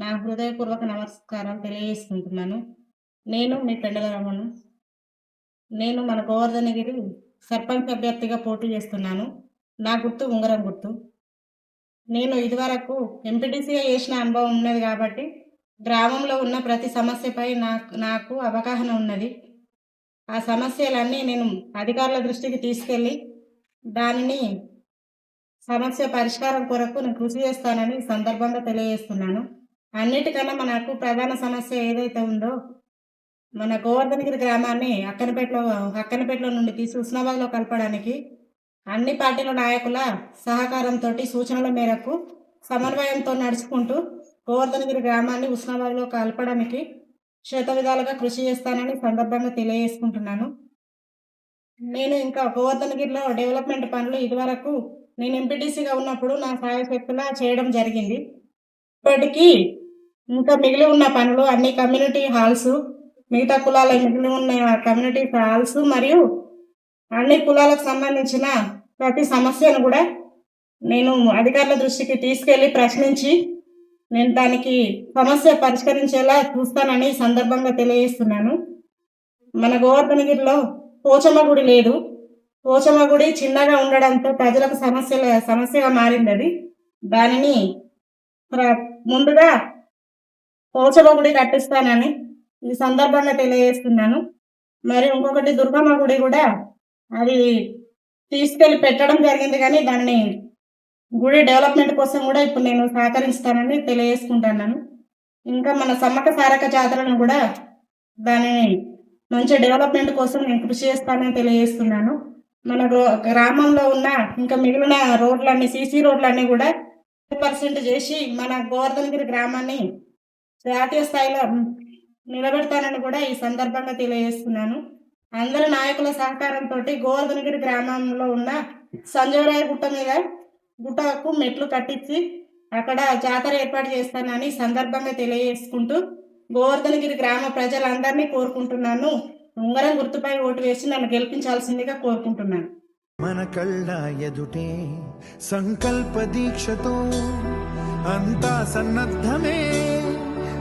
నా హృదయపూర్వక నమస్కారం తెలియజేసుకుంటున్నాను. నేను మీ పెండల రమణ. నేను మన గోవర్ధనగిరి సర్పంచ్ అభ్యర్థిగా పోటీ చేస్తున్నాను. నా గుర్తు ఉంగరం గుర్తు. నేను ఇదివరకు ఎంపీటీసీగా చేసిన అనుభవం ఉన్నది కాబట్టి గ్రామంలో ఉన్న ప్రతి సమస్యపై నాకు నాకు అవగాహన ఉన్నది. ఆ సమస్యలన్నీ నేను అధికారుల దృష్టికి తీసుకెళ్ళి దానిని సమస్య పరిష్కారం కొరకు నేను కృషి చేస్తానని సందర్భంగా తెలియజేస్తున్నాను. అన్నిటికన్నా మనకు ప్రధాన సమస్య ఏదైతే ఉందో మన గోవర్ధనగిరి గ్రామాన్ని అక్కనపేటలో అక్కనపేటలో నుండి తీసి హుస్నాబాద్లో కలపడానికి అన్ని పార్టీల నాయకుల సహకారంతో సూచనల మేరకు సమన్వయంతో నడుచుకుంటూ గోవర్ధనగిరి గ్రామాన్ని హుస్నాబాద్లో కలపడానికి శత విధాలుగా కృషి చేస్తానని సందర్భంగా తెలియజేసుకుంటున్నాను. నేను ఇంకా గోవర్ధనగిరిలో డెవలప్మెంట్ పనులు ఇదివరకు నేను ఎంపీటీసీగా ఉన్నప్పుడు నా సాయశక్తులా చేయడం జరిగింది. ఇప్పటికీ ఇంకా మిగిలి ఉన్న పనులు అన్ని కమ్యూనిటీ హాల్స్ మిగతా కులాల మిగిలి ఉన్న కమ్యూనిటీ హాల్స్ మరియు అన్ని కులాలకు సంబంధించిన ప్రతి సమస్యను కూడా నేను అధికారుల దృష్టికి తీసుకెళ్ళి ప్రశ్నించి నేను దానికి సమస్య పరిష్కరించేలా చూస్తానని సందర్భంగా తెలియజేస్తున్నాను. మన గోవర్ధనగిరిలో పోచమ్మ గుడి లేదు. పోచమ్మ గుడి చిన్నగా ఉండడంతో ప్రజలకు సమస్యల సమస్యగా మారింది అది. దానిని ప్ర- ముందుగా పోచమ్మ గుడి కట్టిస్తానని ఈ సందర్భంగా తెలియజేస్తున్నాను. మరి ఇంకొకటి దుర్గమ్మ గుడి కూడా అది తీసుకెళ్ళి పెట్టడం జరిగింది కానీ దాన్ని గుడి డెవలప్మెంట్ కోసం కూడా ఇప్పుడు నేను సహకరిస్తానని తెలియజేసుకుంటున్నాను. ఇంకా మన సమ్మక సారక జాతరను కూడా దానిని మంచి డెవలప్మెంట్ కోసం నేను కృషి చేస్తానని తెలియజేస్తున్నాను. మన గ్రామంలో ఉన్న ఇంకా మిగిలిన రోడ్లన్నీ సీసీ రోడ్లన్నీ కూడా పర్సెంట్ చేసి మన గోవర్ధనగిరి గ్రామాన్ని జాతీయ స్థాయిలో నిలబెడతానని కూడా ఈ సందర్భంగా తెలియజేస్తున్నాను. అందరి నాయకుల సహకారంతో గోవర్ధనగిరి గ్రామంలో ఉన్న సంజయరాయ గుట్ట మీద గుట్టకు మెట్లు కట్టించి అక్కడ జాతర ఏర్పాటు చేస్తానని సందర్భంగా తెలియజేసుకుంటూ గోవర్ధనగిరి గ్రామ ప్రజలందరినీ కోరుకుంటున్నాను. ఉంగరం గుర్తుపై ఓటు వేసి నన్ను గెలిపించాల్సిందిగా కోరుకుంటున్నాను. మన కళ్ళ ఎదుటే సంకల్ప దీక్షతో అంతా సన్నద్ధమే.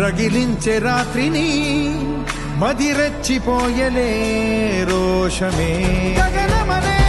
రగిలించే రాత్రిని మదిరెచ్చిపోయలే రోషమే. గగనమనే